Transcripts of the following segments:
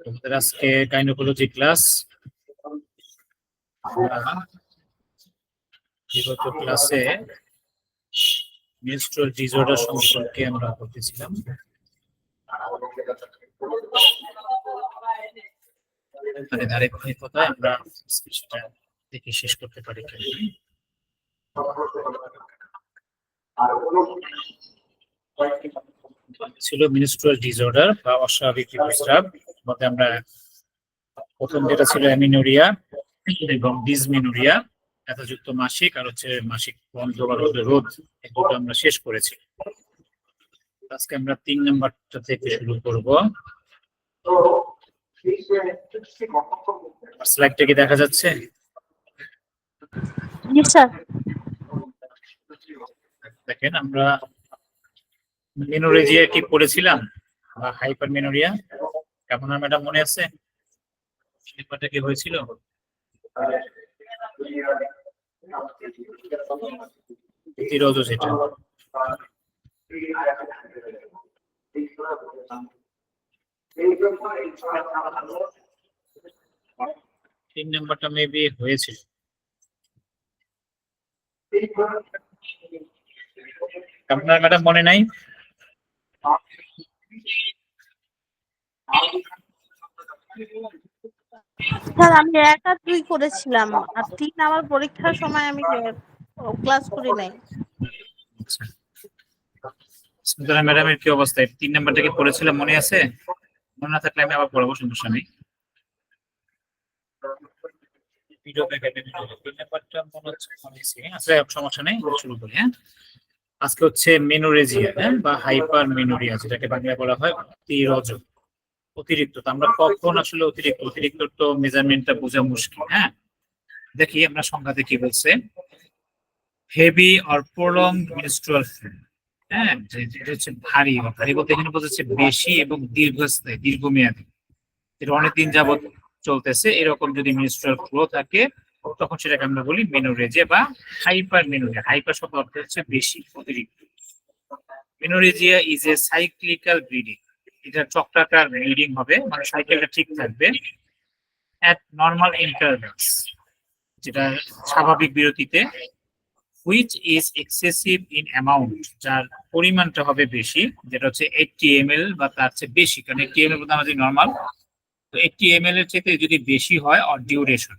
আমাদের আজকে gynaecology class বিগত ক্লাসে মেনস্ট্রুয়াল ডিসঅর্ডার সম্পর্কে আমরা করতেছিলাম মানে ধারাবাহিকতায় আমরা সেটা দেখে শেষ করতে পারি ছিল মিনিস্ট্রাল ডিসঅর্ডার বা অস্বাভাবিক ঋতুস্রাব মধ্যে আমরা প্রথম যেটা ছিল অ্যামিনোরিয়া এবং ডিসমিনোরিয়া এতযুক্ত মাসিক আর হচ্ছে মাসিক বন্ধ বা রোধ এই দুটো আমরা শেষ করেছি। আজকে আমরা তিন নম্বরটা থেকে শুরু করব। স্লাইডটা কি দেখা যাচ্ছে? দেখেন আমরা মেনোরেজিয়া কি পড়েছিলাম বা হাইপার মেনোরিয়া কেমন ম্যাডাম মনে আছে? ব্যাপারটা কি হয়েছিল? সেটা। তিন নাম্বারটা মেবি হয়েছিল। আপনার ম্যাডাম মনে নাই? স্যার আমি এক আর দুই করেছিলাম আর তিন আমার পরীক্ষার সময় আমি ক্লাস করি নাই। সুতরাং ম্যাডামের কি অবস্থা? তিন নাম্বারটা কি পড়েছিলাম মনে আছে? মনে না থাকলে আমি আবার পড়াবো সমস্যা নেই। আচ্ছা সমস্যা নেই শুরু করি হ্যাঁ? আজকে হচ্ছে মেনোরেজিয়া হ্যাঁ? বা হাইপার মেনোরিয়া যেটাকে বাংলায় বলা হয় অতিরজ অতিরিক্ত আমরা কখন আসলে অতিরিক্ত? অতিরিক্ত তো মেজারমেন্টটা বোঝা মুশকিল হ্যাঁ? দেখি আমরা সংখ্যাতে কি বলছে? Heavy or prolonged menstrual flow হ্যাঁ? যেটা হচ্ছে ভারী ভারী বলতে এখানে বোঝাচ্ছে বেশি এবং দীর্ঘস্থায়ী, দীর্ঘমেয়াদী। এটা অনেকদিন যাবত চলতেছে, এরকম যদি মেনস্ট্রুয়াল ফ্লো থাকে, তখন সেটাকে আমরা বলি মেনোরেজিয়া বা হাইপার মেনোরিয়া হাইপার শব্দ অর্থ হচ্ছে বেশি, অতিরিক্ত। Menorrhagia is a cyclical bleeding এটা চক্রাকার ব্লিডিং হবে মানে সাইকেলটা ঠিক থাকবে। অ্যাট নর্মাল ইন্টারভেলস যেটা স্বাভাবিক বিরতিতে which is excessive in amount যার পরিমাণটা হবে বেশি, যেটা হচ্ছে এইটটি এম এল বা তার চেয়ে বেশি, কারণ এইটটি এম এল আমাদের নর্মাল তো এইটটি এম এল এর চেয়ে যদি বেশি হয় অর ডিউরেশন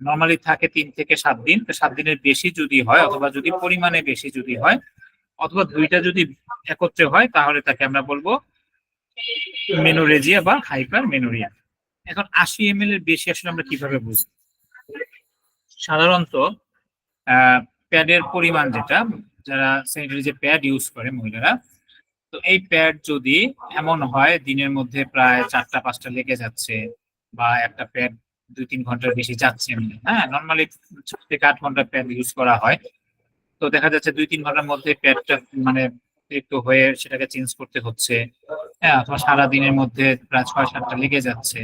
নর্মালি থাকে তিন থেকে সাত দিন, তো সাত দিনের বেশি যদি হয়, অথবা যদি পরিমাণে বেশি যদি হয়, অথবা দুইটা যদি একত্রে হয়, তাহলে তাকে আমরা বলব মেনোরেজিয়া বা হাইপার মেনোরিয়া এখন আশি এম এর বেশি আসলে আমরা কীভাবে বুঝি সাধারণত প্যাডের পরিমাণ যেটা, যারা স্যানিটারি যে প্যাড ইউজ করে মহিলারা, তো এই প্যাড যদি এমন হয়, দিনের মধ্যে প্রায় চারটা, পাঁচটা লেগে যাচ্ছে, বা একটা প্যাড দুই তিন ঘণ্টার বেশি যাচ্ছে হ্যাঁ? নর্মালি সাত থেকে আট ঘণ্টা প্যাড ইউজ করা হয়। তো দেখা যাচ্ছে দুই তিন ঘণ্টার মধ্যে প্যাডটা মানে একটু হয়ে সেটাকে চেঞ্জ করতে হচ্ছে। হ্যাঁ অথবা সারা দিনের মধ্যে প্রায় ছয় সাতটা লেগে যাচ্ছে।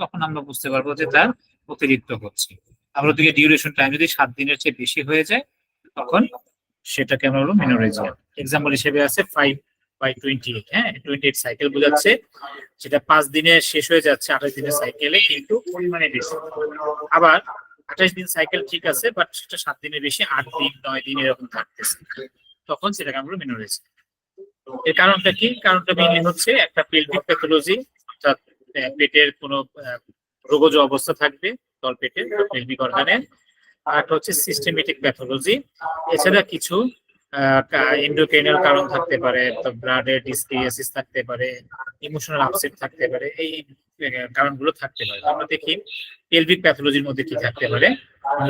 তখন আমরা বুঝতে পারব যে তার অতিরিক্ত হচ্ছে। আমরা ওদিকে ডিউরেশন টাইম যদি সাত দিনের চেয়ে বেশি হয়ে যায়, তখন সেটাকে আমরা বলব মেনোরেজিয়া এক্সাম্পল হিসেবে আছে ফাইভ বাই টোয়েন্টি এইট হ্যাঁ টোয়েন্টি এইট সাইকেল বোঝাচ্ছে। সেটা পাঁচ দিনে শেষ হয়ে যাচ্ছে, আঠাশ দিনের সাইকেলে কিন্তু পরিমাণে বেশি। আবার আঠাশ দিন সাইকেল ঠিক আছে বাট সেটা সাত দিনের বেশি, আট দিন, নয় দিন এরকম থাকতেছে। তখন সেটাকে আমরা মেনোরেজিয়া এর কারণটা কি? কারণটা মেইনলি হচ্ছে একটা পেলভিক প্যাথোলজি অর্থাৎ পেটের কোনো রোগজ অবস্থা থাকবে তল পেটের পেলভিক অর্গানের আর একটা হচ্ছে সিস্টেমেটিক প্যাথোলজি এছাড়া কিছু এন্ডোক্রাইনাল কারণ থাকতে পারে ব্লাডের ডিসক্রিয়াসিস থাকতে পারে ইমোশনাল আপসেট থাকতে পারে এই কারণগুলো থাকতে পারে। আমরা দেখি পেলভিক প্যাথোলজির মধ্যে কি থাকতে পারে।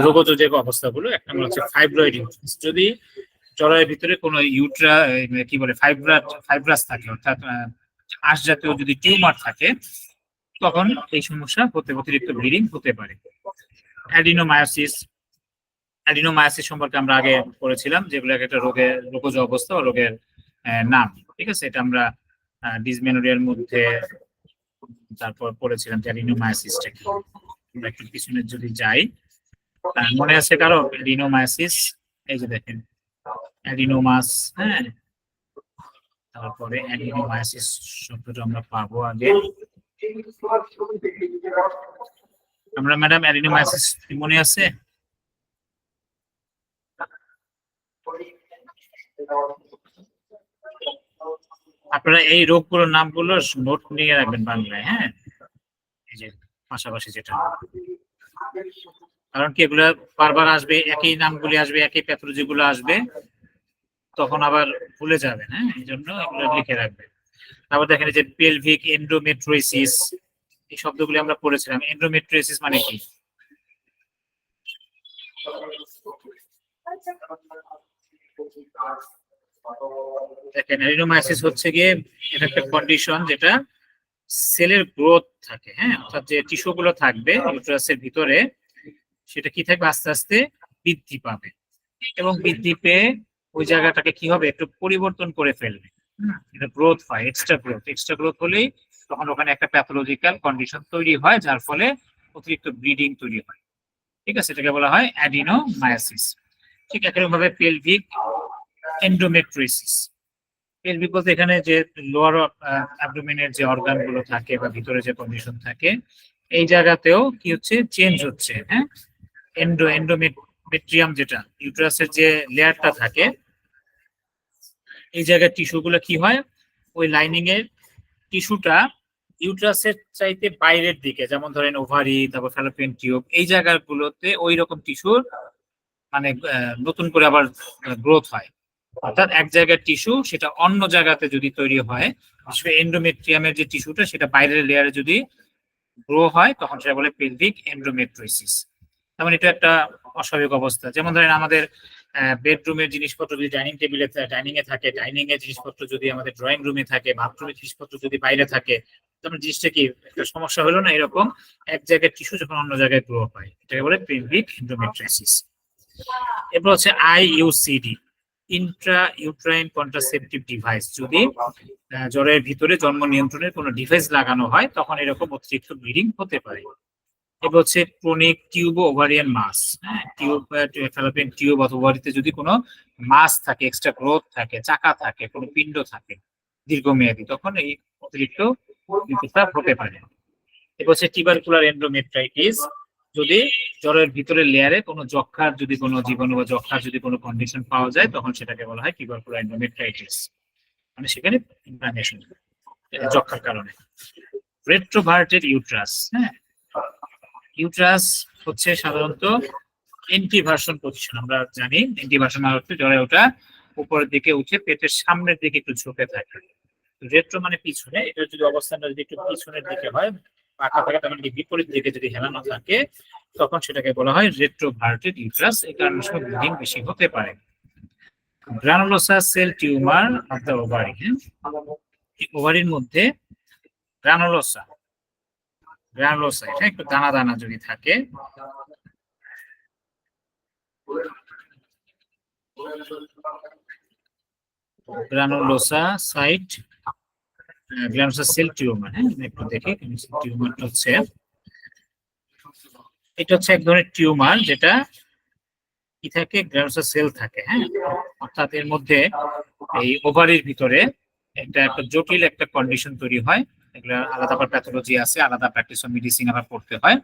রোগজ যে অবস্থাগুলো এক নম্বর হচ্ছে ফাইব্রয়েড যদি জরায়ের ভিতরে কোনো ইউট্রা কি বলে, ফাইব্রাস ফাইব্রাস থাকে, অর্থাৎ আঁশ জাতীয় যদি টিউমার থাকে, তখন এই সমস্যা হতে, অতিরিক্ত ব্লিডিং হতে পারে। অ্যাডিনোমায়োসিস অ্যাডিনোমায়োসিস সম্পর্কে আমরা আগে পড়েছিলাম, যেগুলো একটা রোগের রোগজ অবস্থা বা রোগের নাম, ঠিক আছে? এটা আমরা ডিসমেনোরিয়ার মধ্যে তারপর পড়েছিলাম অ্যাডিনোমায়োসিসটা কি। আমরা একটু পিছনে যদি যাই মনে আছে কারও? অ্যাডিনোমায়োসিস, এই যে দেখেন। অ্যাডিনোমাস হ্যাঁ? তারপরে অ্যাডিনোমায়োসিস শব্দটা আমরা পাবো আগে। আমরা ম্যাডাম অ্যাডিনোমাইসিস মনে আছে? আপনারা এই রোগগুলোর নামগুলো নোট নিয়ে রাখবেন বাংলায় হ্যাঁ? এই যে পাশাপাশি যেটা। কারণ কি এগুলো বারবার আসবে, একই নামগুলি আসবে, একই প্যাথোলজি গুলো আসবে। তখন আবার ভুলে যাবেন হ্যাঁ? এই জন্য এগুলো লিখে রাখবেন তারপর দেখেন যে পেলভিক এন্ডোমেট্রোসিস এই শব্দগুলি আমরা পড়েছিলাম। এন্ডোমেট্রোসিস মানে কি? দেখেন অ্যাডিনোমাইসিস হচ্ছে গিয়ে এটা একটা কন্ডিশন যেটা সেলের গ্রোথ থাকে হ্যাঁ? অর্থাৎ যে টিস্যু গুলো থাকবে ইউট্রাসের ভিতরে, সেটা কি থাকবে? আস্তে আস্তে বৃদ্ধি পাবে। এবং বৃদ্ধি পেয়ে ওই জায়গাটাকে কি হবে একটু পরিবর্তন করে ফেলবে? এটা গ্রোথ হয় এক্সট্রা গ্রোথ এক্সট্রা গ্রোথ হলেই তখন ওখানে একটা প্যাথোলজিক্যাল কন্ডিশন তৈরি হয়, যার ফলে অতিরিক্ত ব্লিডিং তৈরি হয়। ঠিক আছে? এটাকে বলা হয় অ্যাডিনোমায়াসিস ঠিক একরকম ভাবে পেলভিক এন্ডোমেট্রিসিস পেলভিক বলতে এখানে যে লোয়ার অ্যাবডোমিনের যে অর্গানগুলো থাকে বা ভিতরে যে কন্ডিশন থাকে, এই জায়গাতেও কি হচ্ছে? চেঞ্জ হচ্ছে হ্যাঁ? এন্ডো এন্ডোমেট্রিয়াম যেটা ইউট্রাসের যে লেয়ারটা থাকে, এই জায়গায় টিস্যুগুলো কি হয়? ওই লাইনিং এর টিস্যুটা ইউট্রাসের চাইতে বাইরের দিকে, যেমন ধরেন ওভারি তারপর ফ্যালোপিয়ান টিউব এই জায়গাগুলোতে ওই রকম টিস্যুর মানে নতুন করে আবার গ্রোথ হয়। অর্থাৎ এক জায়গার টিস্যু সেটা অন্য জায়গাতে যদি তৈরি হয়, আসলে এন্ডোমেট্রিয়ামের যে টিস্যুটা সেটা বাইরের লেয়ারে যদি গ্রো হয়, তখন সেটা বলে পেলভিক এন্ডোমেট্রোসিস তেমন এটা একটা অস্বাভাবিক অবস্থা। যেমন ধরেন আমাদের বেডরুমের জিনিসপত্র যদি ডাইনিং টেবিলে ডাইনিং এ থাকে ডাইনিং এর জিনিসপত্র যদি আমাদের ড্রয়িং রুমে থাকে বাথরুমের জিনিসপত্র যদি বাইরে থাকে তখন জিনিসটা কি, একটা সমস্যা হলো না এরকম? এক জায়গায় টিস্যু যখন অন্য জায়গায় গ্রো হয়, এটাকে বলে পেলভিক এন্ডোমেট্রোসিস এরপর হচ্ছে IUCD intra uterine contraceptive device যদি জ্বরের ভিতরে জন্ম নিয়ন্ত্রণের কোনো ডিভাইস লাগানো হয়, তখন এরকম অতিরিক্ত ব্লিডিং হতে পারে। এবার হচ্ছে chronic tube ovarian mass tube fallopian tube অথবা ওভারিতে যদি কোনো মাস থাকে এক্সট্রা গ্রোথ থাকে, চাকা থাকে, কোনো পিণ্ড থাকে দীর্ঘমেয়াদী, তখন এই অতিরিক্ত ঋতুস্রাব হতে পারে। এবার হচ্ছে টিবারকুলার এন্ডোমেট্রাইটিস যদি জ্বরের ভিতরের লেয়ারে কোনো যক্ষার যদি কোনো জীবাণু বা যক্ষার যদি কোনো কন্ডিশন পাওয়া যায়, তখন সেটাকে বলা হয় টিবারকুলার এন্ডোমেট্রাইটিস মানে সেখানে ইনফ্লামেশন যক্ষার কারণে। রেট্রোভার্টেড ইউট্রাস হ্যাঁ ইউট্রাস হচ্ছে সাধারণত এন্টিভার্সন পজিশন আমরা জানি। এন্টিভার্সন মানে হচ্ছে জ্বরে ওটা উপরের দিকে উঠে পেটের সামনের দিকে একটু ঝুঁকে থাকে। রেট্রো মানে পিছনে, এটার যদি অবস্থানটা যদি একটু পিছনের দিকে হয়, পাকা থাকে, তার মানে বিপরীত দিকে যদি হেলানো থাকে, তখন সেটাকে বলা হয় রেট্রোভার্টেড ইউট্রাস। এই কারণে সময় ব্লিডিং বেশি হতে পারে। Granulosa cell tumour of the ovary ওভারির মধ্যে গ্রানুলোসা গ্রানুলোসা এটা একটু দানা দানা যদি থাকে। হ্যাঁ টিউমারটা হচ্ছে। এটা হচ্ছে এক ধরনের টিউমার যেটা সেল থাকে? হ্যাঁ। অর্থাৎ এর মধ্যে এই ওভারির ভিতরে একটা একটা জটিল একটা কন্ডিশন তৈরি হয়। এগুলো আলাদা আবার প্যাথোলজি আছে, আলাদা প্র্যাকটিস মেডিসিন আবার পড়তে হয়।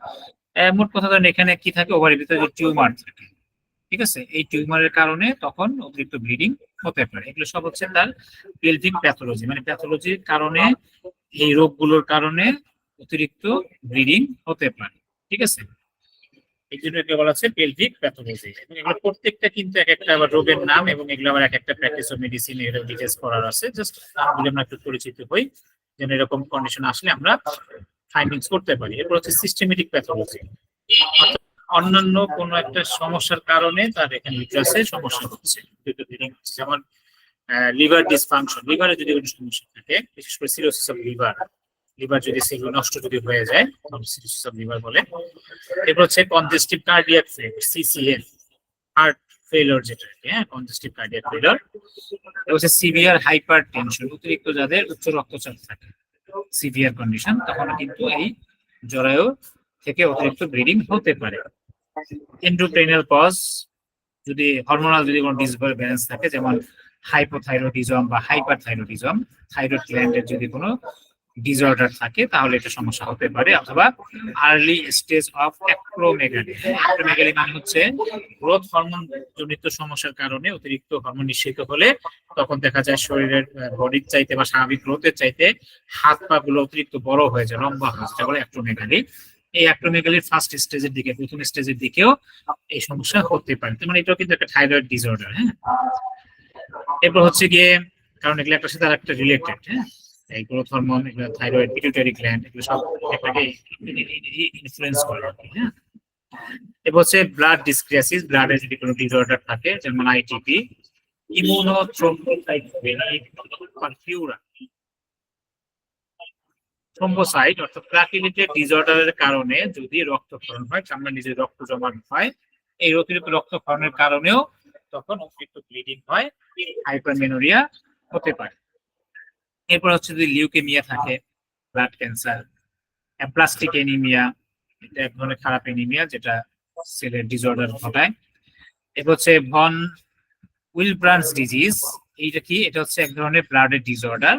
মোট কথা ধরেন এখানে কি থাকে? ওভারের ভিতরে যে টিউমার থাকে, ঠিক আছে? এই টিউমারের কারণে তখন অতিরিক্ত ব্লিডিং হতে পারে। এগুলো সব হচ্ছে তার পেলভিক প্যাথোলজি মানে প্যাথোলজির কারণে, এই রোগগুলোর কারণে অতিরিক্ত ব্লিডিং হতে পারে, ঠিক আছে? এই জন্য এগুলো বলা হচ্ছে পেলভিক প্যাথোলজি এগুলো প্রত্যেকটা কিন্তু এক একটা আবার রোগের নাম এবং এগুলো আবার এক একটা প্র্যাকটিস অফ মেডিসিন এর ডিটেলস করার আছে। জাস্ট আমরা একটু পরিচিত হই। যেন এরকম কন্ডিশন আসলে আমরা ফাইন্ডিংস করতে পারি। এরপর হচ্ছে সিস্টেমেটিক প্যাথোলজি অন্যান্য কোনো একটা সমস্যার কারণে তার এখানে ইউট্রাসে সমস্যা হচ্ছে। যেমন লিভার ডিসফাংশন লিভারে যদি কোনো সমস্যা থাকে, বিশেষ করে সিরোসিস অফ লিভার লিভার যদি সেগুলো নষ্ট যদি হয়ে যায় সিরোসিস অফ লিভার বলে। এরপর হচ্ছে congestive cardiac failure CCF heart failure যেটা আর কি, হ্যাঁ কনজেস্টিভ কার্ডিয়াক ফেলিওর হচ্ছে সিভিয়ার হাইপার টেনশন অতিরিক্ত যাদের উচ্চ রক্তচাপ থাকে সিভিয়ার কন্ডিশন তখন কিন্তু এই জরায়ু থেকে অতিরিক্ত ব্লিডিং হতে পারে। এন্ডোক্রাইনাল কজ যদি হরমোনাল যদি কোনো ডিসব্যালেন্স থাকে যেমন হাইপোথাইরয়েডিজম বা হাইপারথাইরয়েডিজম থাইরয়েড গ্ল্যান্ডের যদি কোনো ডিসঅর্ডার থাকে, তাহলে এটা সমস্যা হতে পারে, অথবা early stage of acromegaly acromegaly মানে হচ্ছে গ্রোথ হরমোন জনিত সমস্যার কারণে অতিরিক্ত হরমোন নিঃসৃত হলে তখন দেখা যায় শরীরের বডির চাইতে বা স্বাভাবিক গ্রোথের চাইতে হাত পা গুলো অতিরিক্ত বড় হয়ে যায়, লম্বা হয়, যেটা বলে অ্যাক্রোমেগালি এই অ্যাক্রোমেগালির ফার্স্ট স্টেজের দিকে, প্রথম স্টেজের দিকেও এই সমস্যা হতে পারে। মানে এটাও কিন্তু একটা থাইরয়েড ডিসঅর্ডার হ্যাঁ? এরপর হচ্ছে গিয়ে, কারণ এগুলো একটা সাথে আর একটা রিলেটেড হ্যাঁ? এই হরমোন এগুলো থাইরয়েড পিটুইটারি গ্ল্যান্ড এগুলো সব একটাকে ইনফ্লুয়েন্স করে হ্যাঁ? ব্লাড ডিসক্রিয়াসিস যদি কোনো ডিসঅর্ডার থাকে, যেমন আইটিপি ইমিউনোথ্রোম্বোসাইট থ্রোম্বোসাইট অর্থাৎ প্লাটিলেটেড ডিসঅর্ডারের কারণে যদি রক্তক্ষরণ হয় চামড়া নিজে রক্ত জমাট হয়, এই অতিরিক্ত রক্তক্ষরণের কারণেও তখন অতিরিক্ত ব্লিডিং হয় হাইপারমেনোরিয়া হতে পারে। এরপর হচ্ছে যদি লিউকেমিয়া থাকে ব্লাড ক্যান্সার প্লাস্টিক এনিমিয়া এটা এক ধরনের খারাপ এনিমিয়া যেটা সেলের ডিসঅর্ডার ঘটায়। এরপর হচ্ছে ভন উইল উইলব্রান্স ডিজিজ এইটা কি? এটা হচ্ছে এক ধরনের ব্লাডের ডিসঅর্ডার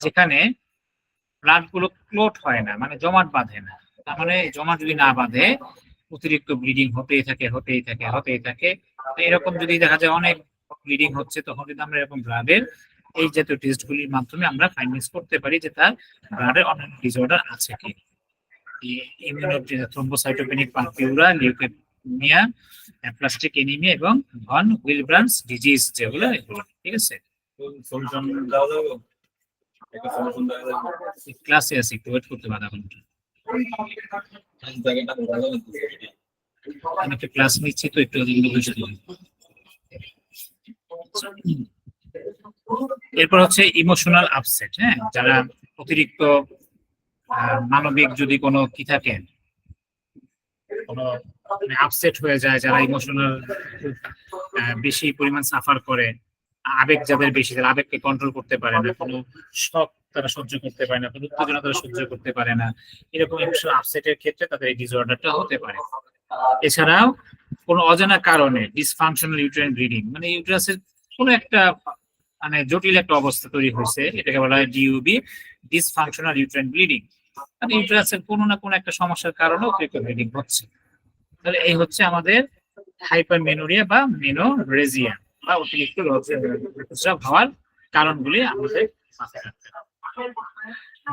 যেখানে ব্লাডগুলো ক্লোট হয় না মানে জমাট বাঁধে না। তার মানে জমা যদি না বাঁধে, অতিরিক্ত ব্লিডিং হতেই থাকে হতেই থাকে হতেই থাকে। এরকম যদি দেখা যায় অনেক ব্লিডিং হচ্ছে, তখন কিন্তু আমরা এরকম ব্লাডের এই জাতীয় টেস্ট গুলির মাধ্যমে আমরা ফাইন্ডিংস করতে পারি যে তার ব্লাডের অনেক ডিসঅর্ডার আছে কি? Thrombocytopenic purpura leukaemia aplastic anaemia এবং ভন উইলব্রান্স ডিজিজ যেগুলো এগুলো ঠিক আছে? ক্লাসে আছে একটু ওয়েট করতে বাধা ঘণ্টা। আমি একটা ক্লাস নিচ্ছি তো একটু হবে। এরপর হচ্ছে ইমোশনাল আপসেট হ্যাঁ? যারা অতিরিক্ত মানবিক যদি কোনো কি থাকে, কোনো আপসেট হয়ে যায়, যারা ইমোশনাল বেশি পরিমাণ সাফার করে, আবেগ যাদের বেশি, যারা আবেগকে কন্ট্রোল করতে পারে না, কোনো শখ তারা সহ্য করতে পারে না, কোনো উত্তেজনা তারা সহ্য করতে পারে না, এরকম ইমোশনাল আপসেটের ক্ষেত্রে তাদের এই ডিসঅর্ডারটা হতে পারে। এছাড়াও কোনো অজানা কারণে ডিসফাংশনাল ইউট্রাইন ব্লিডিং মানে ইউট্রাসের কোনো একটা মানে জটিল একটা অবস্থা তৈরি হয়েছে, এটাকে বলা হয় ডিইউবি ডিসফাংশনাল ইউট্রেন ব্লিডিং মানে ইউট্রাসের কোনো না কোনো একটা সমস্যার কারণে অতিরিক্ত ব্লিডিং হচ্ছে। তাহলে এই হচ্ছে আমাদের হাইপারমেনোরিয়া বা মেনোরেজিয়া বা অতিরিক্ত রক্তস্রাব হওয়ার কারণগুলি আমাদের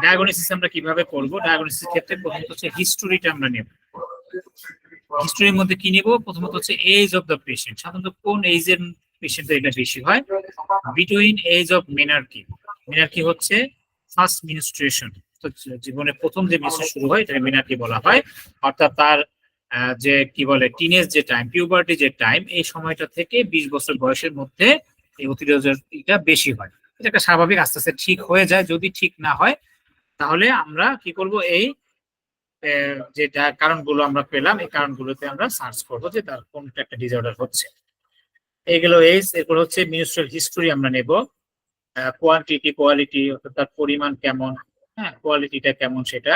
ডায়াগনোসিস আমরা কীভাবে করব? ডায়াগনোসিস ক্ষেত্রে প্রথমত হচ্ছে হিস্টোরিটা আমরা নেব। হিস্টোরির মধ্যে কি নিব? প্রথমত হচ্ছে এজ অফ দ্য পেশেন্ট সাধারণত কোন এজের পেশেন্টের এটা বেশি হয়। Between age of menarche menarche হচ্ছে ফার্স্ট মিনিস্ট্রেশন তো জীবনের প্রথম যে মিনিস্ট্রেশন শুরু হয় এটা মেনার্কি বলা হয়। অর্থাৎ তার যে কি বলে টিনেজ যে টাইম পিউবার্টি যে টাইম এই সময়টা থেকে বিশ বছর বয়সের মধ্যে এই অতিরোধটা বেশি হয়। এটা একটা স্বাভাবিক আস্তে আস্তে ঠিক হয়ে যায়। যদি ঠিক না হয় তাহলে আমরা কি করব এই আহ, যে যা- কারণগুলো আমরা পেলাম এই কারণগুলোতে আমরা সার্চ করব যে তার কোনটা একটা ডিসঅর্ডার হচ্ছে। এগুলো এইস এরপর হচ্ছে মিনিস্ট্রাল হিস্টোরি আমরা নেব। কোয়ান্টিটি কোয়ালিটি অর্থাৎ তার পরিমাণ কেমন হ্যাঁ কোয়ালিটিটা কেমন সেটা।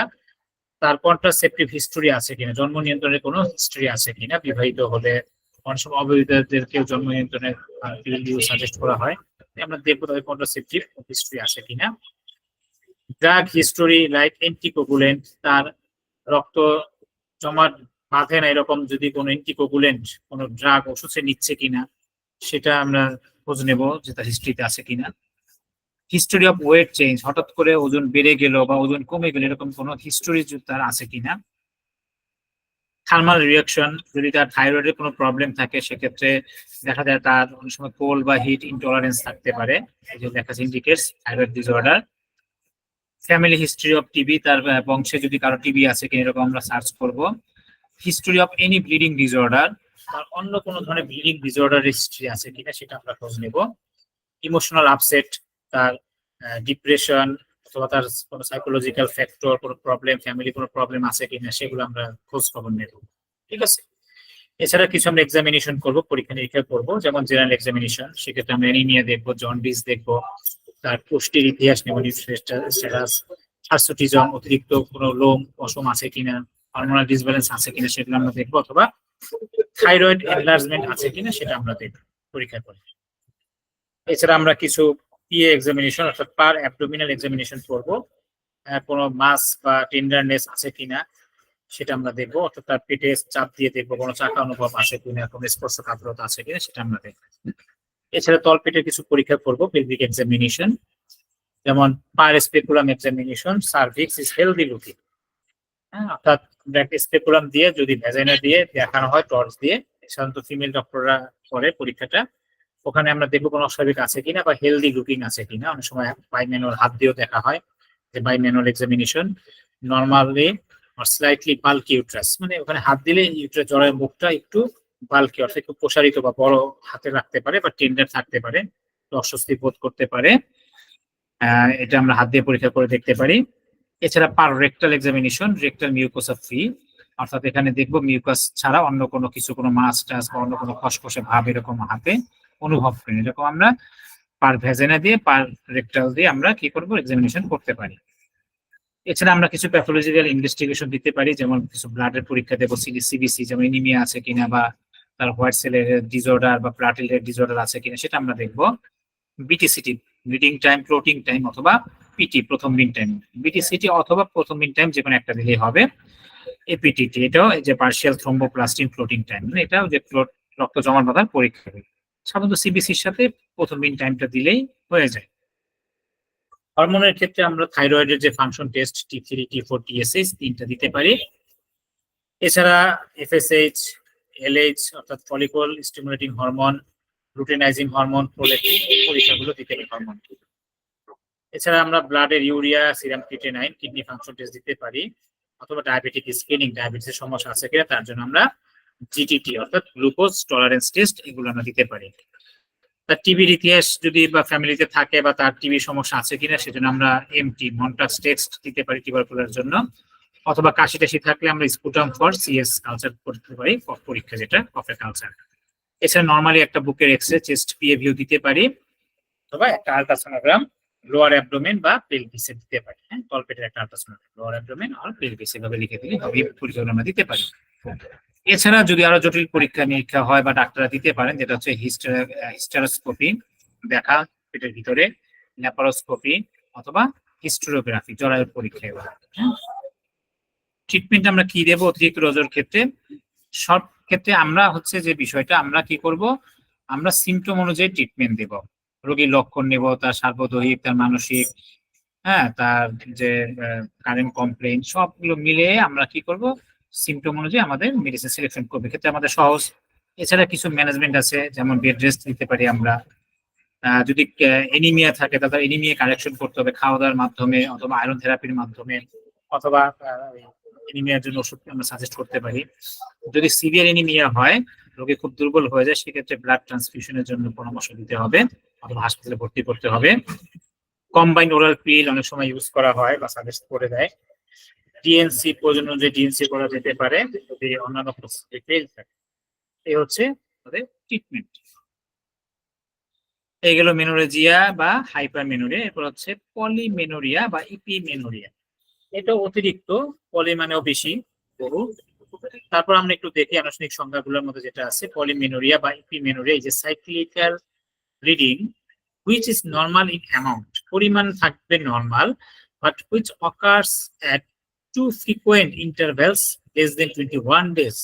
তার কন্ট্রাসেপটিভ হিস্টোরি আছে কিনা, জন্ম নিয়ন্ত্রণের কোনো হিস্টোরি আছে কিনা, বিবাহিত হলে অনেক সময় অবিবাহিতদেরকেও জন্ম নিয়ন্ত্রণের সাজেস্ট করা হয়। আমরা দেখব তাদের কন্ট্রাসেপটিভ হিস্টোরি আছে কিনা। ড্রাগ হিস্টোরি লাইক এন্টিকোগুলেন্ট তার রক্ত জমাট বাঁধে না এরকম যদি কোনো এন্টিকোগুলেন্ট কোনো ড্রাগ ওষুধে নিচ্ছে কিনা। সেটা আমরা খোঁজ নেব যে তার হিস্ট্রিতে আছে কিনা। হিস্টোরি অফ ওয়েট চেঞ্জ হঠাৎ করে ওজন বেড়ে গেল বা ওজন কমে গেল, এরকম কোনো হিস্টোরি তার আছে কিনা। থার্মাল রিয়াকশন যদি তার থাইরয়েডের কোনো প্রবলেম থাকে, সেক্ষেত্রে দেখা যায় তার অনেক সময় কোল্ড বা হিট ইনটলারেন্স থাকতে পারে। দেখা যাচ্ছে indicates thyroid disorder family history of TB তার বংশে যদি কারও টিবি আছে কিনা, এরকম আমরা সার্চ করব। History of any bleeding disorder তার অন্য কোনো ধরনের ব্লিডিং ডিসঅর্ডার হিস্ট্রি আছে কিনা সেটা আমরা খোঁজ নেব। ইমোশনাল আপসেট তার ডিপ্রেশন অথবা তার কোনো সাইকোলজিক্যাল ফ্যাক্টর কোনো প্রবলেম ফ্যামিলি কোনো প্রবলেম আছে কিনা সেগুলো আমরা খোঁজ খবর নেব। ঠিক আছে? এছাড়া কিছু আমরা এক্সামিনেশন করব, পরীক্ষা নিরীক্ষা করব, যেমন জেনারেল এক্সামিনেশন সেক্ষেত্রে আমরা অ্যানিমিয়া দেখব জন্ডিস দেখব, তার পুষ্টির ইতিহাস নেব স্ট্যাটাস হার্সোটিজম অতিরিক্ত কোনো লোম পশম আছে কিনা হরমোনাল ডিসব্যালেন্স আছে কিনা সেগুলো আমরা দেখব, অথবা থাইরয়েড এনলার্জমেন্ট আছে কিনা সেটা আমরা দেখব, পরীক্ষা করে। এছাড়া আমরা কিছু পিএ এক্সামিনেশন অর্থাৎ পার অ্যাবডোমিনাল এক্সামিনেশন করব। কোনো মাস বা টেন্ডারনেস আছে কিনা সেটা আমরা দেখব, অর্থাৎ তার পেটে চাপ দিয়ে দেখব, কোনো চাকা অনুভব আছে কিনা, কোনো স্পর্শ কাতরতা আছে কিনা সেটা আমরা দেখব। এছাড়া তলপেটের কিছু পরীক্ষা করব পেলভিক এক্সামিনেশন যেমন per speculum examination cervix is healthy looking হ্যাঁ অর্থাৎ একটা স্পেকুলাম দিয়ে যদি ভ্যাজাইনা দিয়ে দেখানো হয় টর্চ দিয়ে, সাধারণত ফিমেল ডক্টররা করে পরীক্ষাটা, ওখানে আমরা দেখব কোনো অস্বাভাবিক আছে কিনা বা হেলদি লুকিং আছে কিনা। অনেক সময় বাই ম্যানুয়াল হাত দিয়েও দেখা হয় যে by manual examination normally slightly bulky uterus মানে ওখানে হাত দিলে ইউট্রাস জলের মুখটা একটু বাল্কি অর্থাৎ একটু প্রসারিত বা বড় হাতে রাখতে পারে বা টেন্ডার থাকতে পারে অস্বস্তি বোধ করতে পারে। এটা আমরা হাত দিয়ে পরীক্ষা করে দেখতে পারি। এছাড়া per rectal examination rectal mucous mucosa free অর্থাৎ এখানে দেখব মিউকাস ছাড়া অন্য কোনো কিছু, কোনো মাছ টাছ বা অন্য কোনো খসখসে ভাব এরকম হাতে অনুভব করি এরকম আমরা পার ভেজেনা দিয়ে পার রেক্টাল দিয়ে আমরা কি করব? এক্সামিনেশন করতে পারি। এছাড়া আমরা কিছু প্যাথোলজিক্যাল ইনভেস্টিগেশন দিতে পারি, যেমন কিছু ব্লাডের পরীক্ষা দেবো সিবিসি যেমন এনিমিয়া আছে কিনা বা তার হোয়াইট সেলের ডিসঅর্ডার বা প্লাটিলের ডিসঅর্ডার আছে কিনা, সেটা আমরা দেখব। BTCT bleeding time clotting time অথবা পিটি প্রথম মিন টাইম বিটিসিটি অথবা প্রথম মিন টাইম যে কোনো একটা দিলেই হবে। এপিটিটি এটাও যে পার্শিয়াল থ্রোম্বোপ্লাস্টিন ফ্লোটিং টাইম মানে এটাও যে রক্ত জমাট বাঁধার পরীক্ষা সাধারণত সিবিসির সাথে প্রথম মিন টাইমটা দিলেই হয়ে যায়। হরমোনের ক্ষেত্রে আমরা থাইরয়েডের যে function test T three T four TSH তিনটা দিতে পারি। এছাড়া এফএসএইচ এলএইচ অর্থাৎ follicle stimulating hormone luteinizing hormone prolactin পরীক্ষাগুলো দিতে পারি হরমোন এছাড়া আমরা ব্লাডের urea serum creatinine kidney function test দিতে পারি, অথবা ডায়াবেটিক স্ক্রিনিং ডায়াবেটিসের সমস্যা আছে কিনা, তার জন্য আমরা জিটিটি অর্থাৎ গ্লুকোজ টলারেন্স টেস্ট এগুলো আমরা দিতে পারি। তার টিবির ইতিহাস যদি বা ফ্যামিলিতে থাকে বা তার টিবি সমস্যা আছে কিনা, সেজন্য আমরা এমটি মন্টাস টেস্ট দিতে পারি টিউবারকুলার জন্য, অথবা কাশি টাশি থাকলে আমরা স্পুটাম ফর সিএস কালচার করতে পারি পরীক্ষা যেটা কফের কালচার এছাড়া নর্মালি একটা বুকের এক্সরে চেস্ট পিএভিউ দিতে পারি, অথবা একটা আলট্রাসোনোগ্রাম লোয়ার অ্যাবডোমেন বা পেলভিসে দিতে পারি হ্যাঁ? তলপেটের একটা আলট্রাসোনোগ্রাম লোয়ার অ্যাবডোমেন আর পেলভিস এভাবে লিখে দিলে হবে এই আমরা দিতে পারি। এছাড়া যদি আরও জটিল পরীক্ষা নিরীক্ষা হয় বা ডাক্তাররা দিতে পারেন, যেটা হচ্ছে হিস্টারোস্কোপি দেখা, পেটের ভিতরে ল্যাপারোস্কোপি অথবা হিস্টোরোগ্রাফি জরায়ুর পরীক্ষা ট্রিটমেন্ট আমরা কি দেবো অতিরিক্ত রোজের ক্ষেত্রে? সব ক্ষেত্রে আমরা হচ্ছে যে বিষয়টা আমরা কি করব? আমরা সিমটম অনুযায়ী ট্রিটমেন্ট দেব। রোগীর লক্ষণ নেব, তার সার্বদৈহিক, তার মানসিক হ্যাঁ তার যে কারেন্ট কমপ্লেন, সবগুলো মিলে আমরা কি করব? সিমটম অনুযায়ী আমাদের মেডিসিন সিলেকশন করবে। ক্ষেত্রে আমাদের সহজ। এছাড়া কিছু ম্যানেজমেন্ট আছে, যেমন বেড রেস্ট দিতে পারি আমরা। যদি এনিমিয়া থাকে তাহলে এনিমিয়া কারেকশন করতে হবে খাওয়া দাওয়ার মাধ্যমে অথবা আয়রন থেরাপির মাধ্যমে অথবা এনিমিয়ার জন্য ওষুধ আমরা সাজেস্ট করতে পারি। যদি সিভিয়ার এনিমিয়া হয় রোগী খুব দুর্বল হয়ে যায়, সেক্ষেত্রে ব্লাড ট্রান্সফিউশনের জন্য পরামর্শ দিতে হবে অথবা হাসপাতালে ভর্তি করতে হবে। কম্বাইন ওরাল পিল অনেক সময় ইউজ করা হয় বা সাজেস্ট করে দেয়। ডিএনসি প্রয়োজন অনুযায়ী ডিএনসি করা যেতে পারে যদি অন্যান্য ফেল থাকে এই হচ্ছে আমাদের ট্রিটমেন্ট এই গেল মেনোরেজিয়া বা হাইপার মেনোরিয়া এরপর হচ্ছে পলিমেনোরিয়া বা ইপিমেনোরিয়া। এটা অতিরিক্ত, পলি মানেও বেশি, বহু তারপর আমরা একটু দেখি আনুষ্ঠানিক সংজ্ঞাগুলোর মধ্যে যেটা আছে, পলিমেনোরিয়া বা ইপিমেনোরিয়া, এই যে cyclical bleeding which is normal in amount পরিমাণ থাকবে normal but which occurs at too frequent intervals less than twenty one days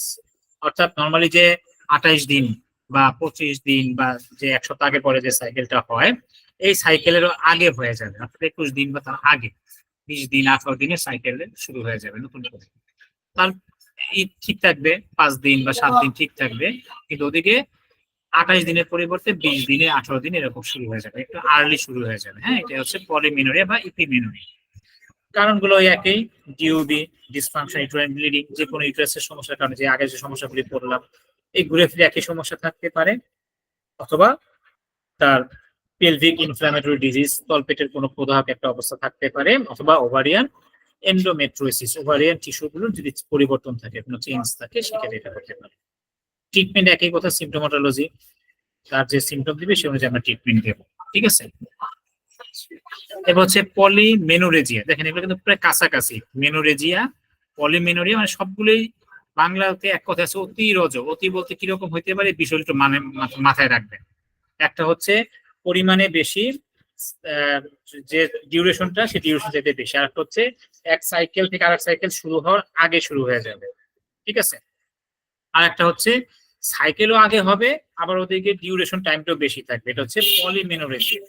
অর্থাৎ নর্মালি যে আঠাইশ দিন বা পঁচিশ দিন বা যে এক সপ্তাহ আগে পরে যে সাইকেলটা হয়, এই সাইকেলেরও আগে হয়ে যাবে। অর্থাৎ একুশ দিন বা তার আগে। বিশ দিন, আঠারো দিনে সাইকেল শুরু হয়ে যাবে নতুন করে। তার ঠিক থাকবে, পাঁচ দিন বা সাত দিন ঠিক থাকবে। কিন্তু ওদিকে আঠাশ দিনের পরিবর্তে বিশ দিনে আঠারো দিন এরকম শুরু হয়ে যাবে। একটু আর্লি শুরু হয়ে যাবে। হ্যাঁ এটা হচ্ছে পলিমিনোরিয়া বা ইপিমিনোরিয়া কারণগুলো একই ডিউবি ডিসফাংশন ইউট্রাইন ব্লিডিং যে কোনো ইউট্রাসের সমস্যার কারণে, যে আগে যে সমস্যাগুলি পড়লাম, এই ঘুরে ফিরে একই সমস্যা থাকতে পারে। অথবা তার পেলভিক ইনফ্ল্যামেটরি ডিজিজ তলপেটের কোনো প্রদাহক একটা অবস্থা থাকতে পারে, অথবা ওভারিয়ান এন্ডোমেট্রোসিস ওভারিয়ান টিস্যুগুলোর যদি পরিবর্তন থাকে, কোনো চেঞ্জ থাকে, সেক্ষেত্রে এটা করতে পারে। ট্রিটমেন্ট একই কথা সিমটোমাটোলজি তার যে সিমটম দিবে, সে অনুযায়ী আমরা ট্রিটমেন্ট দেবো, ঠিক আছে? এবার হচ্ছে পলিমেনোরেজিয়া দেখেন এগুলো কিন্তু প্রায় কাছাকাছি মেনোরেজিয়া পলিমেনোরিয়া মানে সবগুলোই বাংলাতে এক কথা আছে, অতি রজ, অতি বলতে কীরকম হইতে পারে বিষয়টা একটু মানে মাথায় রাখবেন। একটা হচ্ছে পরিমাণে বেশি যে ডিউরেশনটা সেই ডিউরেশন যেতে বেশি। আর হচ্ছে এক সাইকেল থেকে আরেক সাইকেল শুরু হওয়ার আগে শুরু হয়ে যাবে। ঠিক আছে? আর একটা হচ্ছে সাইকেলও আগে হবে, আবার ওদিকে ডিউরেশন টাইমটাও বেশি থাকবে। এটা হচ্ছে পলিমেনোরেজিয়া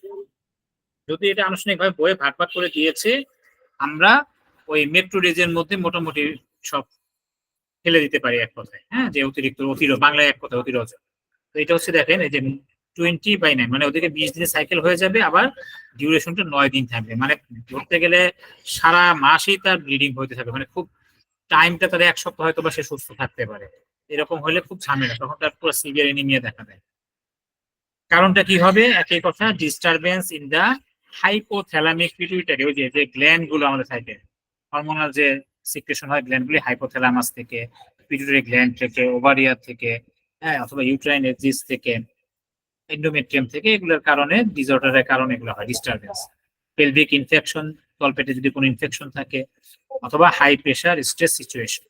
যদি এটা আনুষ্ঠানিকভাবে বইয়ে ভাগ ভাগ করে দিয়েছে, আমরা ওই মেট্রো রেজের মধ্যে মোটামুটি সব ফেলে দিতে পারি এক কথায় হ্যাঁ? যে অতিরিক্ত, অতির, বাংলায় এক কথায় অতিরজ তো এটা হচ্ছে দেখেন, এই যে টোয়েন্টি বাই নাইন মানে ওদিকে বিশ দিনে সাইকেল হয়ে যাবে, আবার ডিউরেশনটা নয় দিন থাকবে। মানে ধরতে গেলে সারা মাসেই তার ব্লিডিং হইতে থাকবে। মানে খুব টাইমটা তার এক সপ্তাহ হয়তো বা সে সুস্থ থাকতে পারে। এরকম হলে খুব ঝামেলা, তখন তার পুরো সিভিয়ার এনিমিয়া দেখা দেয়। কারণটা কি হবে? একই কথা disturbance in the hypothalamic pituitary ওই যে গ্ল্যান্ডগুলো আমাদের থাকে হরমোনাল যে সিক্রেশন হয় গ্ল্যান্ড গুলি হাইপোথ্যালামাস থেকে পিটুইটারি গ্ল্যান্ড থেকে ওভারিয়ার থেকে হ্যাঁ অথবা ইউট্রাইন এক্সিস থেকে এন্ডোমেট্রিয়াম থেকে এগুলোর কারণে ডিসঅর্ডারের কারণে এগুলো হয় ডিস্টারবেন্স পেলভিক ইনফেকশন তলপেটে যদি কোনো ইনফেকশন থাকে, অথবা হাই প্রেশার স্ট্রেস সিচুয়েশন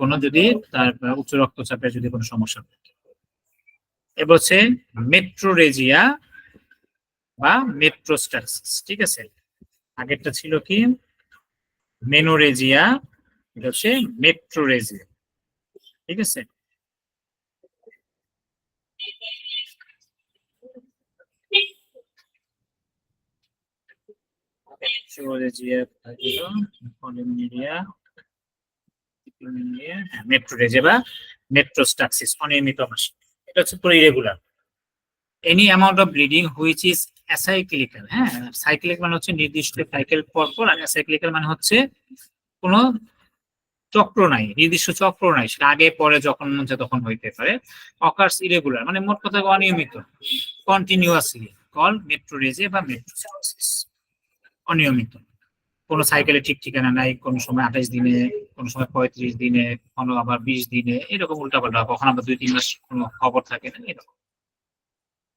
কোনো যদি তার উচ্চ রক্তচাপের যদি কোনো সমস্যা থাকে। এবার হচ্ছে মেট্রোরেজিয়া বা মেট্রোস্টাসিস ঠিক আছে? আগেরটা ছিল কি? মেনোরেজিয়া এটা হচ্ছে মেট্রোরেজিয়া ঠিক আছে? Metrostaxis any amount of which is হ্যাঁ মানে হচ্ছে নির্দিষ্ট সাইকেল পর আর অ্যাসাইক্লিক্যাল মানে হচ্ছে কোনো চক্র নাই নির্দিষ্ট চক্র নাই সেটা আগে পরে যখন মন তখন হইতে পারে অকার্স ইরেগুলার মানে মোট কথা অনিয়মিত কন্টিনিউয়াসলি কল মেট্রোরেজে বা মেট্রোসিস অনিয়মিত। কোনো সাইকেলে ঠিক ঠিকানা নাই কোনো সময় আঠাইশ দিনে কোনো সময় পঁয়ত্রিশ দিনে কোনো আবার বিশ দিনে এরকম উল্টাপাল্টা। কখন আবার দুই তিন মাস কোনো খবর থাকে না এরকম।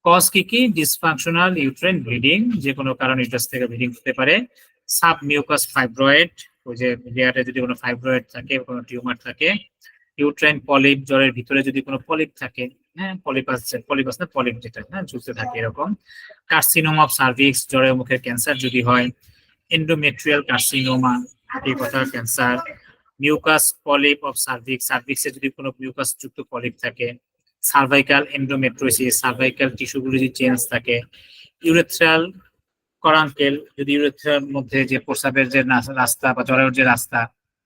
কজ কি কি? ডিসফাংশনাল ইউট্রেন ব্লিডিং যে কোনো কারণে ইউটাস থেকে ব্লিডিং হতে পারে। সাব মিউকাস ফাইব্রয়েড ওই যে লেয়ারে যদি কোনো ফাইব্রয়েড থাকে কোনো টিউমার থাকে। ইউট্রেন পলিপ জ্বরের ভিতরে যদি কোনো পলিপ থাকে হ্যাঁ পলিপাস পলিপাস না পলিপ যেটা হ্যাঁ ঝুলতে থাকে এরকম। কার্সিনোম অফ সার্ভিক্স জ্বরের মুখের ক্যান্সার যদি হয় এন্ডোমেট্রিয়াল কার্সিনোমা এই কথা cancer mucous polyp of cervix সার্ভিক্সে যদি কোনো মিউকাস যুক্ত পলিপ থাকে সার্ভাইকাল এন্ডোমেট্রোসিস সার্ভাইকাল টিস্যুগুলো যদি চেঞ্জ থাকে ইউরেথ্রাল করাঙ্কেল যদি ইউরেথ্রার মধ্যে যে প্রস্রাবের যে রাস্তা বা জরায়ুর যে রাস্তা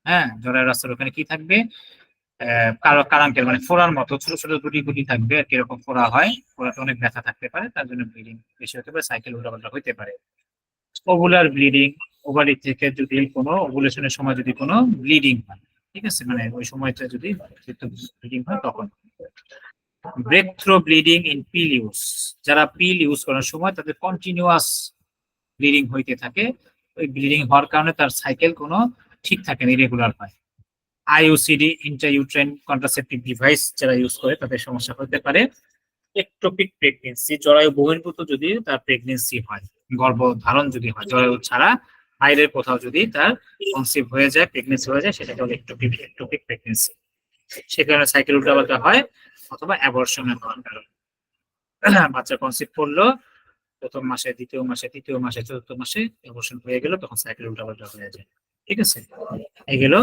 হ্যাঁ জরায়ুর রাস্তার ওখানে কি থাকবে? কারাঙ্কেল মানে ফোড়ার মতো ছোট ছোট গুটি গুটি থাকবে আর কীরকম ফোড়া হয় ফোড়াতে অনেক ব্যথা থাকতে পারে, তার জন্য ব্লিডিং বেশি হতে পারে সাইকেল উল্টাপাল্টা হইতে পারে। ওভুলার ব্লিডিং ওভারি থেকে যদি কোনো ওভুলেশনের সময় যদি কোনো ব্লিডিং হয়, ঠিক আছে? মানে ওই সময়টা যদি ব্লিডিং হয়, তখন। Breakthrough bleeding in pill use যারা পিল ইউজ করার সময় তাদের কন্টিনিউয়াস ব্লিডিং হইতে থাকে, ওই ব্লিডিং হওয়ার কারণে তার সাইকেল কোনো ঠিক থাকে না ইরেগুলার হয়। আইইউসিডি ইন্টারইউট্রেন কন্ট্রাসেপটিভ ডিভাইস যারা ইউজ করে, তাদের সমস্যা হতে পারে। একটোপিক প্রেগনেন্সি জরায়ু বহির্ভূত যদি তার প্রেগনেন্সি হয়, গর্ভধারণ যদি হয়, জরায়ু ছাড়া বাইরের কোথাও যদি তার কনসিভ হয়ে যায় প্রেগনেন্সি হয়ে যায়, সেটাকে হলো একটোপিক একটোপিক প্রেগনেন্সি সে কারণে সাইকেল উল্টাপাল্টা হয় অথবা অ্যাবর্শনের হওয়ার কারণে বাচ্চা কনসিভ করল, প্রথম মাসে, দ্বিতীয় মাসে, তৃতীয় মাসে, চতুর্থ মাসে অ্যাবর্শন হয়ে গেল, তখন সাইকেল উল্টাপাল্টা হয়ে যায়। ঠিক আছে? এই গেল।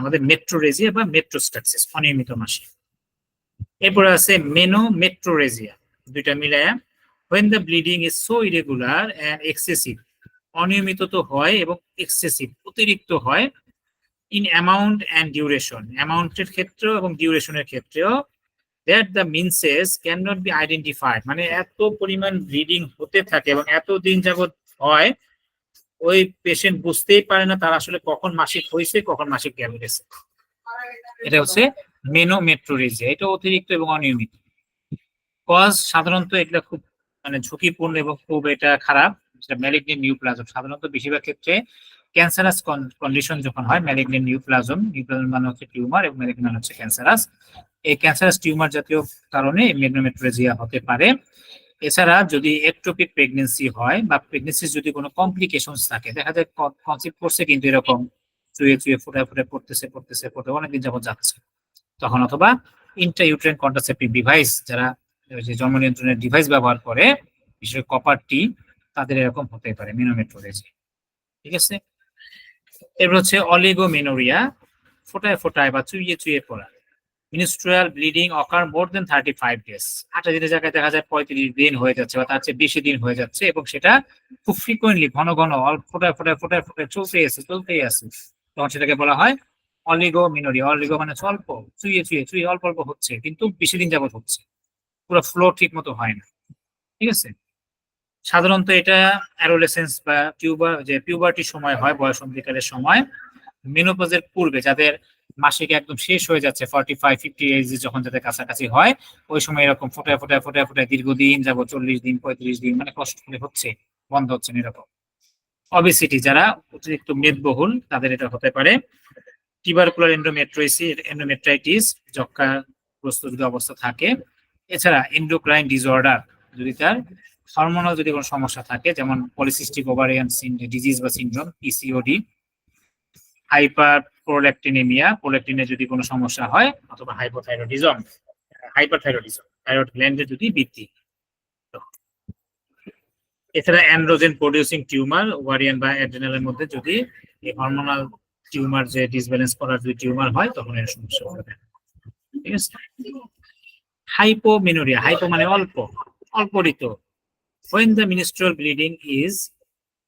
আমাদের মেট্রোরেজিয়া বা মেট্রোস্টাক্সিস অনিয়মিত মাসে। এরপরে আছে মেনো মেট্রোরেজিয়া দুইটা মিলায়া। When the bleeding is so irregular and excessive, অনিয়মিত তো হয় এবং এক্সেসিভ অতিরিক্ত হয় ইন অ্যামাউন্ট অ্যান্ড ডিউরেশন অ্যামাউন্টের ক্ষেত্রেও এবং ডিউরেশনের ক্ষেত্রেও that the menses can not be identified মানে এত পরিমাণ ব্লিডিং হতে থাকে এবং এত দিন যাবত হয় ওই পেশেন্ট বুঝতেই পারে না তার আসলে কখন মাসিক হয়েছে, কখন মাসিক গ্যাপ গেছে। এটা হচ্ছে মেনোমেট্রোরেজিয়া, এটা অতিরিক্ত এবং অনিয়মিত। কজ সাধারণত এগুলা খুব মানে ঝুঁকিপূর্ণ এবং খুব এটা খারাপ, যেটা ম্যালিগনেন্ট নিউপ্লাজম সাধারণত বেশিরভাগ ক্ষেত্রে ক্যান্সারাস কন্ডিশন যখন হয় ম্যালিগনেন্ট নিউপ্লাজম নিউপ্লাজম মানে হচ্ছে টিউমার এবং ম্যালিগনেন্ট মানে হচ্ছে ক্যান্সারাস এই ক্যান্সারাস টিউমার জাতীয় কারণে মেনোমেট্রোরেজিয়া হতে পারে। এছাড়া যদি একটোপিক প্রেগনেন্সি হয় বা প্রেগনেন্সির যদি কোনো কমপ্লিকেশনস থাকে, দেখা যায় কনসিভ করছে কিন্তু এরকম চুয়ে চুয়ে ফুটে ফুটে পড়তেছে পড়তেছে পড়তে অনেকদিন যাবত যাচ্ছে। তখন অথবা ইন্টারইউট্রেন কন্ট্রাসেপটিভ ডিভাইস যারা জন্ম নিয়ন্ত্রণের ডিভাইস ব্যবহার করে, বিশেষ কপার টি, তাদের এরকম হতে পারে মিনোমেট্রোলজি ঠিক আছে? এরপর হচ্ছে অলিগো অলিগোমেনোরিয়া ফোটায় ফোটায় বা চুইয়ে চুইয়ে পড়া menstrual bleeding occur more than thirty five days আঠাশ দিনের জায়গায় দেখা যায় পঁয়ত্রিশ দিন হয়ে যাচ্ছে বা তার চেয়ে বেশি দিন হয়ে যাচ্ছে এবং সেটা খুব ফ্রিকোয়েন্টলি ঘন ঘন অল্প ফোটায় ফোটায় ফোটায় ফোটায় চলতেই আছে চলতেই আছে তখন সেটাকে বলা হয় অলিগো মিনোরিয়া অলিগো মানে অল্প চুইয়ে চুইয়ে চুইয়ে অল্প অল্প হচ্ছে, কিন্তু বেশি দিন যাবত হচ্ছে। পুরো ফ্লো ঠিক মতো হয় না। ঠিক আছে? সাধারণত এটা অ্যারোলেসেন্স বা টিউবার, যে পিউবার্টির সময় হয়, বয়স বয়সন্ধিকালের সময় মেনোপজের পূর্বে, যাদের মাসিক একদম শেষ হয়ে যাচ্ছে ফর্টি ফাইভ ফিফটি এজ যখন যাদের কাছাকাছি হয়, ওই সময় এরকম ফোটায় ফোটায় ফোটায় ফোটায় দীর্ঘদিন যাব চল্লিশ দিন, পঁয়ত্রিশ দিন মানে কষ্ট করে হচ্ছে, বন্ধ হচ্ছে এরকম অবিসিটি যারা অতিরিক্ত মেদবহুল, তাদের এটা হতে পারে টিবারকুলার এন্ডোমেট্রোসিস এন্ডোমেট্রাইটিস যক্ষাগ্রস্ত যদি অবস্থা থাকে। এছাড়া এন্ডোক্রাইন ডিসঅর্ডার যদি তার হরমোনাল যদি কোনো সমস্যা থাকে, যেমন পলিসিস্টিক ওভারিয়ান ডিজিজ বা সিনড্রোম পিসিওডি হাইপার প্রোল্যাক্টিনেমিয়া প্রোল্যাক্টিনের যদি কোনো সমস্যা হয়, অথবা হাইপোথাইরয়েডিজম হাইপারথাইরয়েডিজম থাইরয়েড গ্ল্যান্ডের যদি বৃদ্ধি এছাড়া অ্যান্ড্রোজেন প্রডিউসিং টিউমার ওভারিয়ান বা অ্যাড্রেনালের মধ্যে যদি এই হরমোনাল টিউমার যে ডিসব্যালেন্স করার যদি টিউমার হয়, তখন এর সমস্যা হবে। ঠিক আছে? হাইপোমিনোরিয়া হাইপো মানে অল্প অল্প ঋতু when the menstrual bleeding is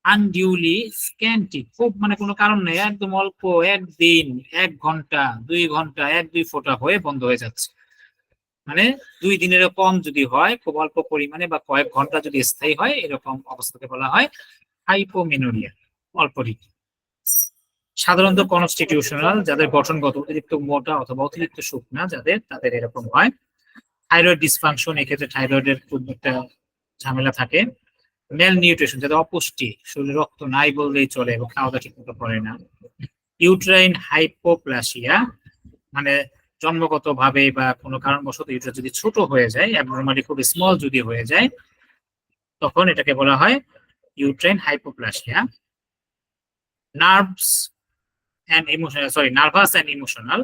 unduly scanty খুব মানে কোনো কারণ নেই, একদম অল্প, একদিন, এক ঘণ্টা, দুই ঘণ্টা, এক, দুই ফোঁটা হয়ে বন্ধ হয়ে যাচ্ছে। মানে দুই দিনেরও কম যদি হয়, খুব অল্প পরিমাণে বা কয়েক ঘণ্টা যদি স্থায়ী হয়, এরকম অবস্থাকে বলা হয় হাইপোমেনোরিয়া অল্প ঋতু সাধারণত কনস্টিটিউশনাল যাদের গঠনগত অতিরিক্ত মোটা অথবা অতিরিক্ত শুকনা, যাদের, তাদের এরকম হয়। থাইরয়েড ডিসফাংশন এক্ষেত্রে থাইরয়েডের খুব একটা ঝামেলা থাকে। মেল নিউট্রিশন যাদের অপুষ্টি, শরীরে রক্ত নাই বললেই চলে এবং খাওয়া দাওয়া ঠিক মতো করে না। ইউট্রাইন হাইপোপ্লাসিয়া মানে জন্মগত ভাবে বা কোনো কারণবশত ইউট্রাস যদি ছোট হয়ে যায় অ্যাবনর্মালি খুব স্মল যদি হয়ে যায়, তখন এটাকে বলা হয় uterine hypoplasia nerves and emotional sorry nervous and emotional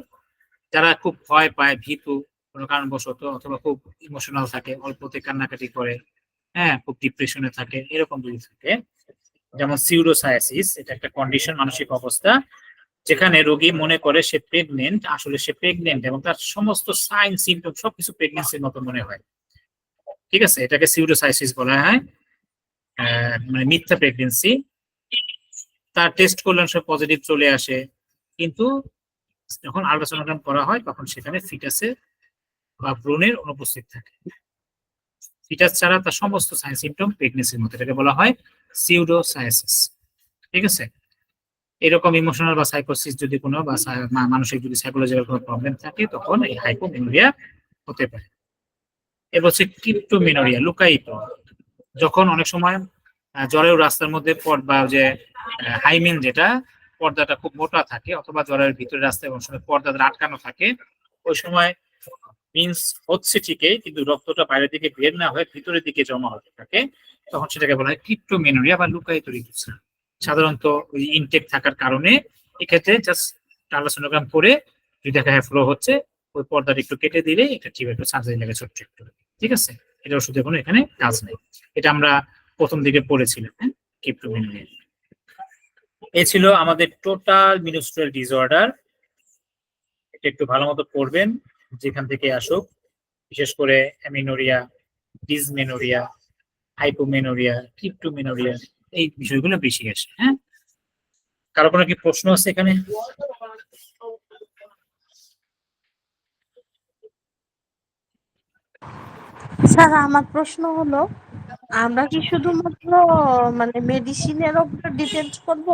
যারা খুব ভয় পায়, ভীতু কোনো কারণবশত অথবা খুব ইমোশনাল থাকে, অল্পতে কান্নাকাটি করে হ্যাঁ খুব ডিপ্রেশনে থাকে, এরকম যদি থাকে। যেমন সিউরোসায়াসিস এটা একটা কন্ডিশন মানসিক অবস্থা, যেখানে রোগী মনে করে সে প্রেগনেন্ট আসলে সে প্রেগনেন্ট এবং তার সমস্ত সাইন সিমটম সবকিছু প্রেগনেন্সির মতো মনে হয়। ঠিক আছে? এটাকে সিউরোসাইসিস বলা হয়। মানে মিথ্যা প্রেগনেন্সি তার টেস্ট করলেন সব পজিটিভ চলে আসে। কিন্তু যখন আলট্রাসোনোগ্রাম করা হয়, তখন সেখানে ফিটাসের বা ভ্রূণের অনুপস্থিত থাকে। ফিটাস ছাড়া তার সমস্ত সাইন সিমটম প্রেগনেন্সির মতো এটাকে বলা হয় সিউডো সিউডোসায়াসিস ঠিক আছে? এরকম ইমোশনাল বা সাইকোসিস যদি কোনো বা মানসিক যদি সাইকোলজিক্যাল কোনো প্রবলেম থাকে, তখন এই হাইপোমেনোরিয়া হতে পারে। এবার হচ্ছে ক্রিপ্টোমেনোরিয়া লুকায়িত। যখন অনেক সময় জ্বরের রাস্তার মধ্যে পর, বা যে হাইমেন যেটা, পর্দাটা খুব মোটা থাকে, অথবা জ্বরের ভিতরে রাস্তায় অনেক সময় পর্দাটা আটকানো থাকে, ওই সময় মিন্স হচ্ছে ঠিকই, কিন্তু রক্তটা বাইরের দিকে বের না হয়ে ভিতরের দিকে জমা হতে থাকে। তখন সেটাকে বলা হয় ক্রিপ্টোমেনোরিয়া বা লুকায়িত ঋতুস্রাব সাধারণত ওই ইনটেক থাকার কারণে এক্ষেত্রে জাস্ট আল্ট্রাসোনোগ্রাম করে যদি দেখা যায় ফ্লো হচ্ছে, ওই পর্দাটা একটু কেটে দিলে এটা ঠিক একটু সার্জারি লাগে ছোট্ট একটু ঠিক আছে? এটা ওষুধের কোনো এখানে কাজ নেই। এটা আমরা প্রথম দিকে পড়েছিলাম হ্যাঁ? ক্রিপ্টোমেনোরিয়া। এ ছিল আমাদের টোটাল মিনিস্ট্রাল ডিসঅর্ডার এটা একটু ভালো মতো পড়বেন। যেখান থেকে আসুক, বিশেষ করে অ্যামিনোরিয়া, ডিসমেনোরিয়া, হাইপোমেনোরিয়া ক্রিপ্টোমেনোরিয়া এই বিষয়গুলো বেশি আসে হ্যাঁ? কারও কোনো কি প্রশ্ন আছে এখানে? স্যার, আমার প্রশ্ন হলো, আমরা কি শুধুমাত্র মানে মেডিসিনের উপর ডিপেন্ড করব,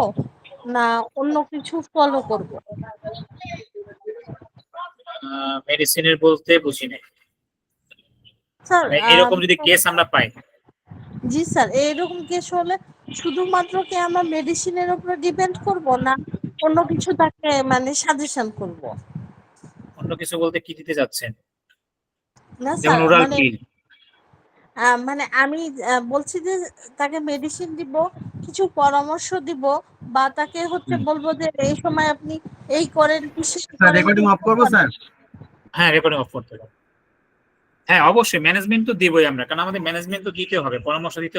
না অন্য কিছু ফলো করব? মেডিসিনের বলতে বুঝি নাই। স্যার মানে এরকম যদি কেস আমরা পাই। জি স্যার এইরকম কেস হলে শুধুমাত্র কি আমরা মেডিসিনের উপর ডিপেন্ড করব না অন্য কিছু তাকে মানে সাজেশন করব? অন্য কিছু বলতে কি দিতে যাচ্ছেন? না স্যার মানে মানে আমি বলছি যে তাকে মেডিসিন দিব কিছু পরামর্শ দিব বা তাকে হচ্ছে বলব যে এই সময় আপনি এই করেন বিশেষ রেকর্ডিং অফ করব স্যার? হ্যাঁ রেকর্ডিং অফ করতে হ্যাঁ অবশ্যই ম্যানেজমেন্ট তো দিবই আমরা কারণ আমাদের ম্যানেজমেন্ট তো দিতে হবে পরামর্শ দিতে